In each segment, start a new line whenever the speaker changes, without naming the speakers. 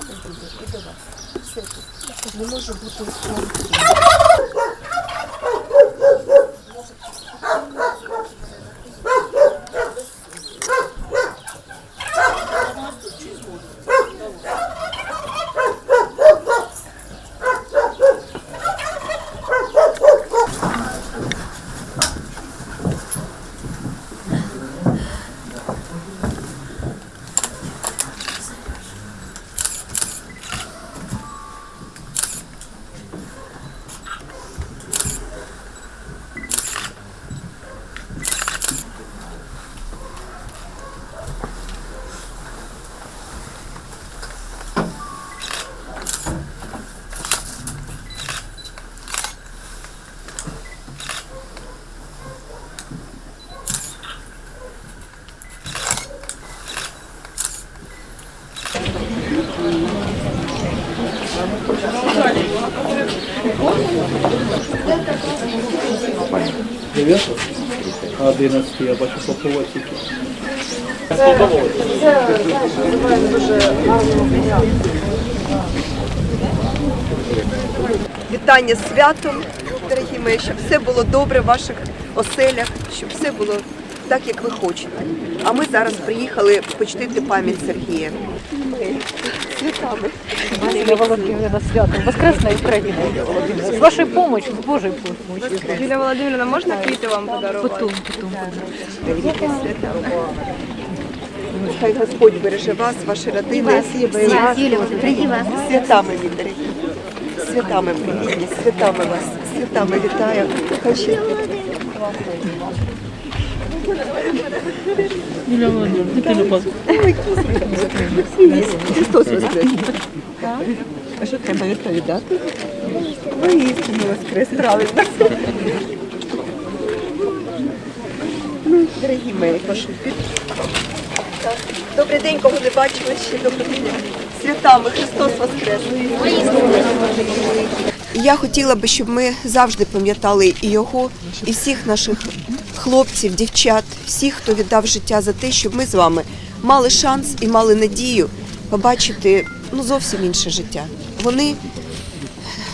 рада буде і до вас. Все тут не може бути. 9? 11 я бачу по полосі. Це, це, знаєш, дуже.
Вітання з святом, дорогі мої, щоб все було добре в ваших оселях, щоб все було так, як ви хочете. А ми зараз приїхали почтити пам'ять Сергія.
Юлия Володимировна святом. Воскресная Украина, Юлия Володимировна. С вашей помощью, с Божьей помощью.
Юлія Володимирівна, можна квіти вам подарувати?
Потом, потом.
Хай Господь береже вас, ваші родини, святами від. Святами привітні, святами вас, святами вітаю. Хай щастить.
Юлія Володимирівна, дитину паску.
Христос Воскрес. А що треба відповідати? Воістину Воскрес, правильно. Ну, Дорогі мої, прошу. Добрий день, кого не бачила ще. Добрий день. Святами Христос Воскрес. Я хотіла би, щоб ми завжди пам'ятали і його, і всіх наших хлопців, дівчат, всіх, хто віддав життя за те, щоб ми з вами мали шанс і мали надію побачити ну, зовсім інше життя. Вони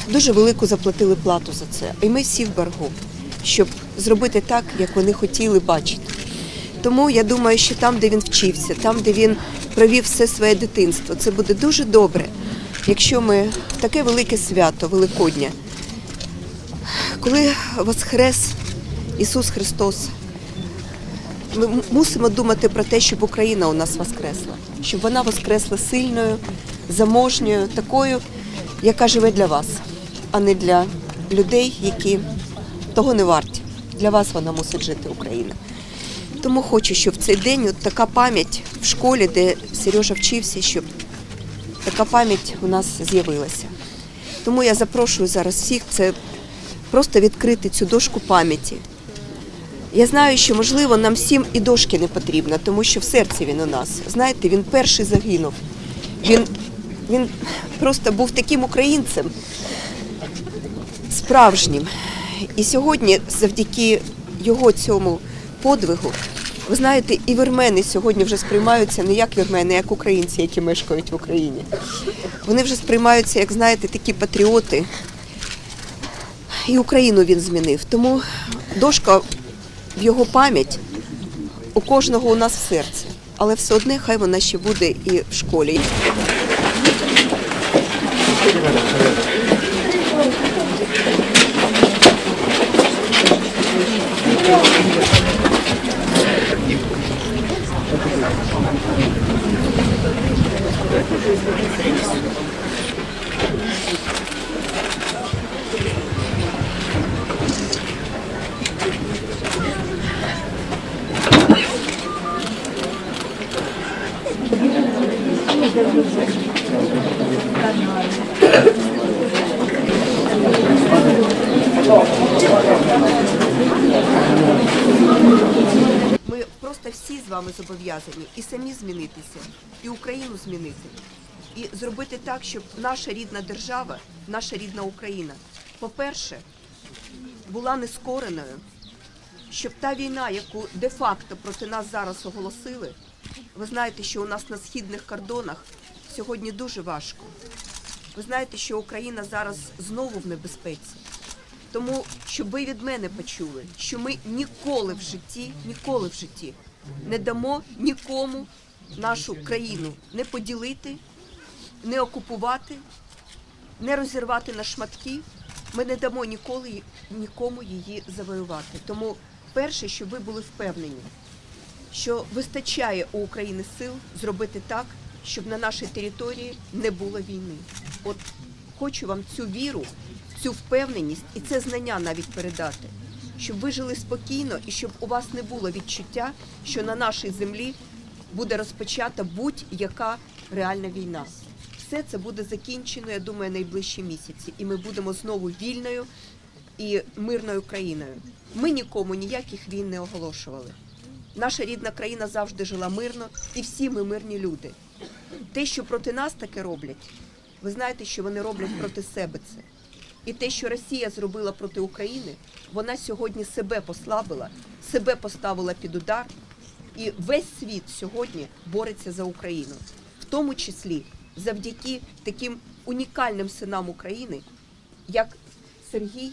дуже велику заплатили плату за це, і ми всі в боргу, щоб зробити так, як вони хотіли бачити. Тому я думаю, що там, де він вчився, там, де він провів все своє дитинство, це буде дуже добре, якщо ми таке велике свято Великодня, коли воскрес Ісус Христос, ми мусимо думати про те, щоб Україна у нас воскресла, щоб вона воскресла сильною, заможньою, такою, яка живе для вас, а не для людей, які того не варті. Для вас вона мусить жити Україна. Тому хочу, щоб в цей день от така пам'ять в школі, де Сережа вчився, щоб така пам'ять у нас з'явилася. Тому я запрошую зараз всіх це просто відкрити цю дошку пам'яті. Я знаю, що можливо нам всім і дошки не потрібно, тому що в серці він у нас. Знаєте, він перший загинув. Він, він просто був таким українцем справжнім. І сьогодні, завдяки його цьому подвигу, ви знаєте, і вірмени сьогодні вже сприймаються не як вірмени, а як українці, які мешкають в Україні. Вони вже сприймаються, як знаєте, такі патріоти. І Україну він змінив. Тому дошка в його пам'ять у кожного у нас в серці. Але все одне хай вона ще буде і в школі. Ми зобов'язані і самі змінитися, і Україну змінити, і зробити так, щоб наша рідна держава, наша рідна Україна, по-перше, була нескореною, щоб та війна, яку де-факто проти нас зараз оголосили, ви знаєте, що у нас на східних кордонах сьогодні дуже важко. Ви знаєте, що Україна зараз знову в небезпеці. Тому, щоб ви від мене почули, що ми ніколи в житті, ніколи в житті не дамо нікому нашу країну не поділити, не окупувати, не розірвати на шматки. Ми не дамо ніколи нікому її завоювати. Тому перше, щоб ви були впевнені, що вистачає у України сил зробити так, щоб на нашій території не було війни. От хочу вам цю віру, цю впевненість і це знання навіть передати, щоб ви жили спокійно і щоб у вас не було відчуття, що на нашій землі буде розпочата будь-яка реальна війна. Все це буде закінчено, я думаю, найближчі місяці, і ми будемо знову вільною і мирною країною. Ми нікому ніяких війн не оголошували. Наша рідна країна завжди жила мирно, і всі ми мирні люди. Те, що проти нас таке роблять, ви знаєте, що вони роблять проти себе це. І те, що Росія зробила проти України, вона сьогодні себе послабила, себе поставила під удар, і весь світ сьогодні бореться за Україну, в тому числі завдяки таким унікальним синам України, як Сергій,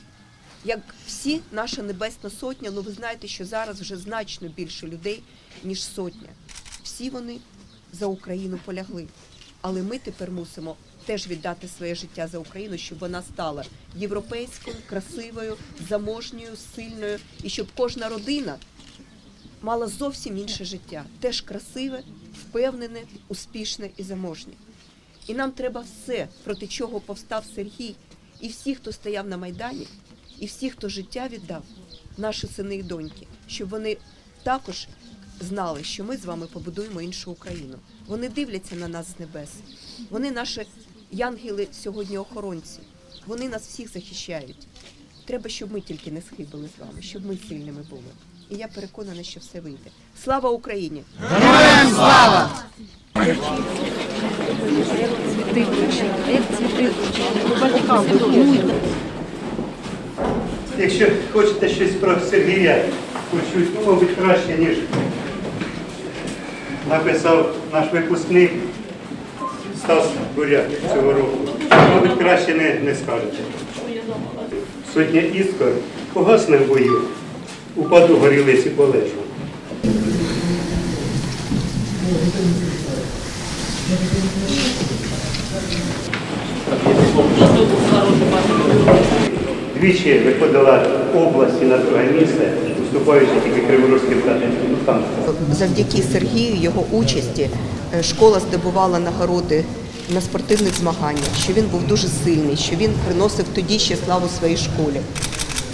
як всі наша Небесна Сотня. Ну ви знаєте, що зараз вже значно більше людей, ніж сотня. Всі вони за Україну полягли. Але ми тепер мусимо теж віддати своє життя за Україну, щоб вона стала європейською, красивою, заможньою, сильною, і щоб кожна родина мала зовсім інше життя, теж красиве, впевнене, успішне і заможнє. І нам треба все, проти чого повстав Сергій, і всі, хто стояв на Майдані, і всі, хто життя віддав, наші сини і доньки, щоб вони також знали, що ми з вами побудуємо іншу Україну. Вони дивляться на нас з небес. Вони наші янгели сьогодні охоронці. Вони нас всіх захищають. Треба, щоб ми тільки не схибили з вами, щоб ми сильними були. І я переконана, що все вийде. Слава Україні!
Якщо хочете щось про Сергія почути, ну, мабуть, краще, ніж написав наш випускник Стас Буряк цього року. Мабуть, краще не, не скажете. Сотня іскор погасне в бою, упаду горілиці полежу. Двічі виходила області на друге місце, уступаючи тільки Криворізьким та ну,
Завдяки Сергію, його участі, е, школа здобувала нагороди на спортивних змаганнях, що він був дуже сильний, що він приносив тоді ще славу своїй школі,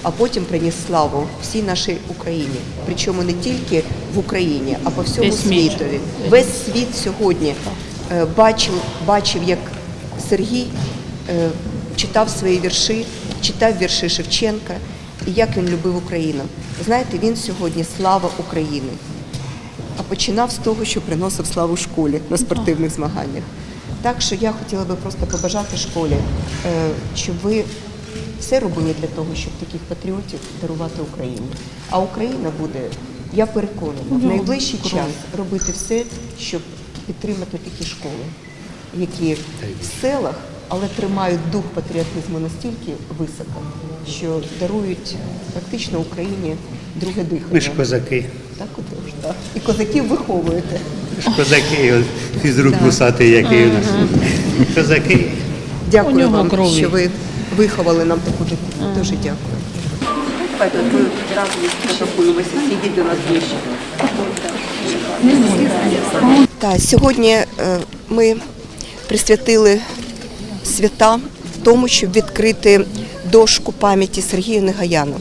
а потім приніс славу всій нашій Україні. Причому не тільки в Україні, а по всьому світові. Весь світ сьогодні е, бачив, бачив, як Сергій е, читав свої вірші, читав вірші Шевченка і як він любив Україну. Знаєте, він сьогодні слава України. А починав з того, що приносив славу школі на спортивних змаганнях. Так що я хотіла би просто побажати школі, е, щоб ви все робили для того, щоб таких патріотів дарувати Україні. А Україна буде, я переконана, в найближчий час робити все, щоб підтримати такі школи, які в селах, але тримають дух патріотизму настільки високо, що дарують практично Україні друге дихання.
ви ж козаки.
Так отож, так. І козаків виховуєте.
Ви ж козаки, фізрук вусатий, який у нас. Козаки.
Дякую вам, що ви виховали нам таку дитину. Дуже дякую. Поэтому мы до нас ближче. Так, сьогодні е, ми присвятили свята в тому, щоб відкрити дошку пам'яті Сергію Негаяну.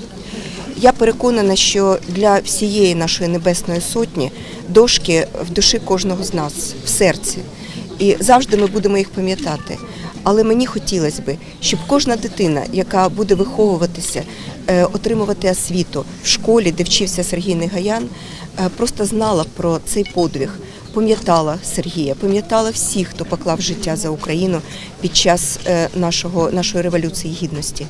Я переконана, що для всієї нашої небесної сотні дошки в душі кожного з нас, в серці. І завжди ми будемо їх пам'ятати. Але мені хотілося б, щоб кожна дитина, яка буде виховуватися, е, отримувати освіту в школі, де вчився Сергій Негаян, е, просто знала про цей подвиг, пам'ятала Сергія, пам'ятала всіх, хто поклав життя за Україну під час е, нашого, нашої революції гідності.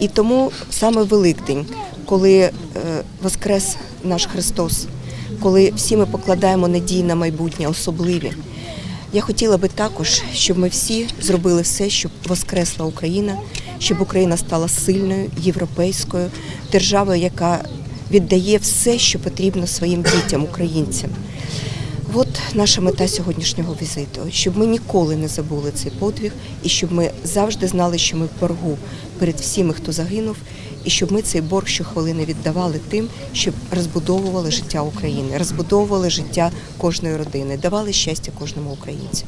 І тому саме Великдень, коли е, воскрес наш Христос, коли всі ми покладаємо надії на майбутнє, особливі. Я хотіла би також, щоб ми всі зробили все, щоб воскресла Україна, щоб Україна стала сильною, європейською державою, яка віддає все, що потрібно своїм дітям, українцям. От наша мета сьогоднішнього візиту, щоб ми ніколи не забули цей подвиг, і щоб ми завжди знали, що ми в боргу перед всіми, хто загинув, і щоб ми цей борг щохвилини віддавали тим, щоб розбудовували життя України, розбудовували життя кожної родини, давали щастя кожному українцю.